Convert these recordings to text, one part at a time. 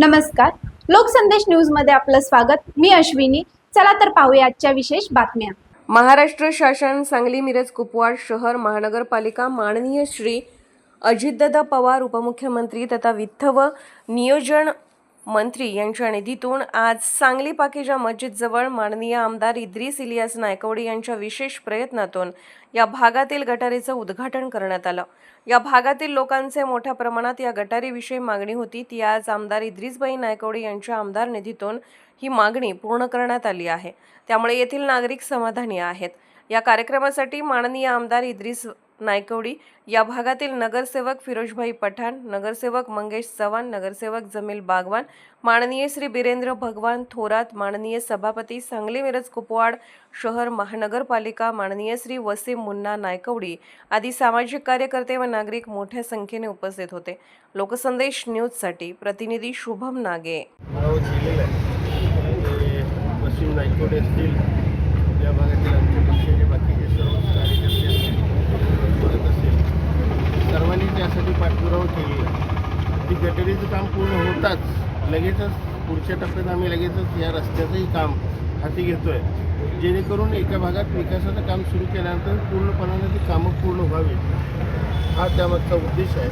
नमस्कार. लोकसंदेश न्यूजमध्ये आपलं स्वागत. मी अश्विनी. चला तर पाहूया आजच्या विशेष बातम्या. महाराष्ट्र शासन सांगली मिरज कुपवाड शहर महानगरपालिका माननीय श्री अजितदादा पवार उपमुख्यमंत्री तथा वित्त व नियोजन मंत्री यांच्या निधीतून आज सांगली पाकिजा मस्जिदजवळ माननीय आमदार इद्रिस इलियास नायकवडी यांच्या विशेष प्रयत्नातून या भागातील गटारीचं उद्घाटन करण्यात आलं. या भागातील लोकांचे मोठ्या प्रमाणात या गटारीविषयी मागणी होती. ती आज आमदार इद्रिसबाई नायकवडी यांच्या आमदार निधीतून ही मागणी पूर्ण करण्यात आली आहे. त्यामुळे येथील नागरिक समाधानी आहेत. या कार्यक्रमासाठी माननीय आमदार इद्रिस नायकवडी या भागातील नगरसेवक फिरोजभाई पठाण नगरसेवक मंगेश चव्हाण नगरसेवक जमील बागवान माननीय श्री बिरेंद्र भगवान थोरात माननीय सभापती सांगली मिरज कुपवाड शहर महानगरपालिका माननीय श्री वसीम मुन्ना नायकवडी आदी सामाजिक कार्यकर्ते व नागरिक मोठ्या संख्येने उपस्थित होते. लोकसंदेश न्यूजसाठी प्रतिनिधी शुभम नागे. नाव असतील या भागातील आमच्या पक्षाचे बाकीचे सर्व कार्यकर्ते असतील बोलत असतील सर्वांनी त्यासाठी पाठपुरावा केली. आहे ती गटरीचं काम पूर्ण होताच. लगेचच पुढच्या टप्प्यात आम्ही लगेचच या रस्त्याचंही काम हाती घेतो आहे जेणेकरून एका भागात विकासाचं काम सुरू केल्यानंतर पूर्णपणाने ती कामं पूर्ण व्हावी. हा त्यामागचा उद्देश आहे.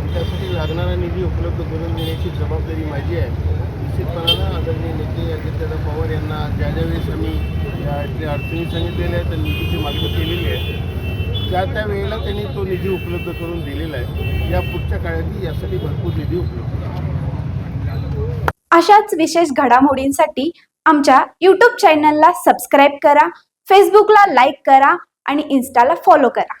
आणि त्यासाठी लागणारा निधी उपलब्ध करून देण्याची जबाबदारी माझी आहे. निश्चितपणानं आदरणीय नेते अजितदादा पवार यांना ज्या ज्या वेळेस आम्ही या अडचणी सांगितलेल्या आहेत तर निधीची मागणी केलेली आहे. त्या त्या वेळेला त्यांनी तो निधी उपलब्ध करून दिलेला आहे या पुढच्या काळातही यासाठी भरपूर निधी उपलब्ध अशाच विशेष घडामोडींसाठी आमच्या यूट्यूब चॅनलला सबस्क्राईब करा फेसबुकला लाईक करा आणि इन्स्टाला फॉलो करा.